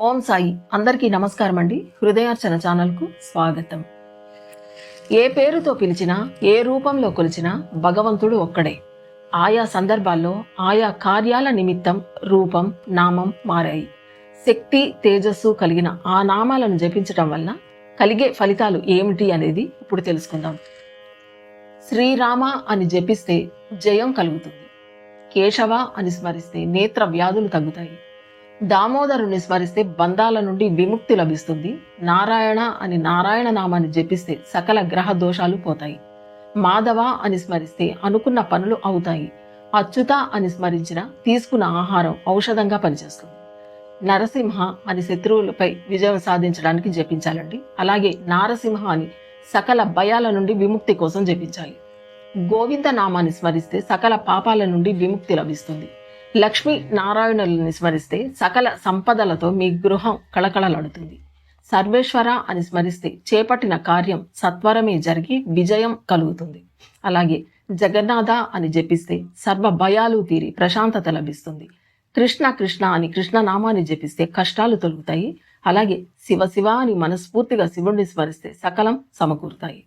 ఓం సాయి. అందరికీ నమస్కారం అండి హృదయార్చన ఛానల్కు స్వాగతం. ఏ పేరుతో పిలిచినా ఏ రూపంలో కొలిచినా భగవంతుడు ఒక్కడే. ఆయా సందర్భాల్లో ఆయా కార్యాల నిమిత్తం రూపం నామం మారాయి. శక్తి తేజస్సు కలిగిన ఆ నామాలను జపించటం వల్ల కలిగే ఫలితాలు ఏమిటి అనేది ఇప్పుడు తెలుసుకుందాం. శ్రీరామ అని జపిస్తే జయం కలుగుతుంది. కేశవ అని స్మరిస్తే నేత్ర వ్యాధులు తగ్గుతాయి. దామోదరుని స్మరిస్తే బంధాల నుండి విముక్తి లభిస్తుంది. నారాయణ అని నారాయణ నామాన్ని జపిస్తే సకల గ్రహ దోషాలు పోతాయి. మాధవ అని స్మరిస్తే అనుకున్న పనులు అవుతాయి. అచ్యుత అని స్మరించిన తీసుకున్న ఆహారం ఔషధంగా పనిచేస్తుంది. నరసింహ అని శత్రువులపై విజయం సాధించడానికి జపించాలండి. అలాగే నారసింహ అని సకల భయాల నుండి విముక్తి కోసం జపించాలి. గోవింద నామాన్ని స్మరిస్తే సకల పాపాల నుండి విముక్తి లభిస్తుంది. లక్ష్మీ నారాయణులను స్మరిస్తే సకల సంపదలతో మీ గృహం కళకళలాడుతుంది. సర్వేశ్వర అని స్మరిస్తే చేపట్టిన కార్యం సత్వరమే జరిగి విజయం కలుగుతుంది. అలాగే జగన్నాథ అని జపిస్తే సర్వ భయాలు తీరి ప్రశాంతత లభిస్తుంది. కృష్ణ కృష్ణ అని కృష్ణ నామాన్ని జపిస్తే కష్టాలు తొలుగుతాయి. అలాగే శివ శివ అని మనస్ఫూర్తిగా శివుణ్ణి స్మరిస్తే సకలం సమకూరుతాయి.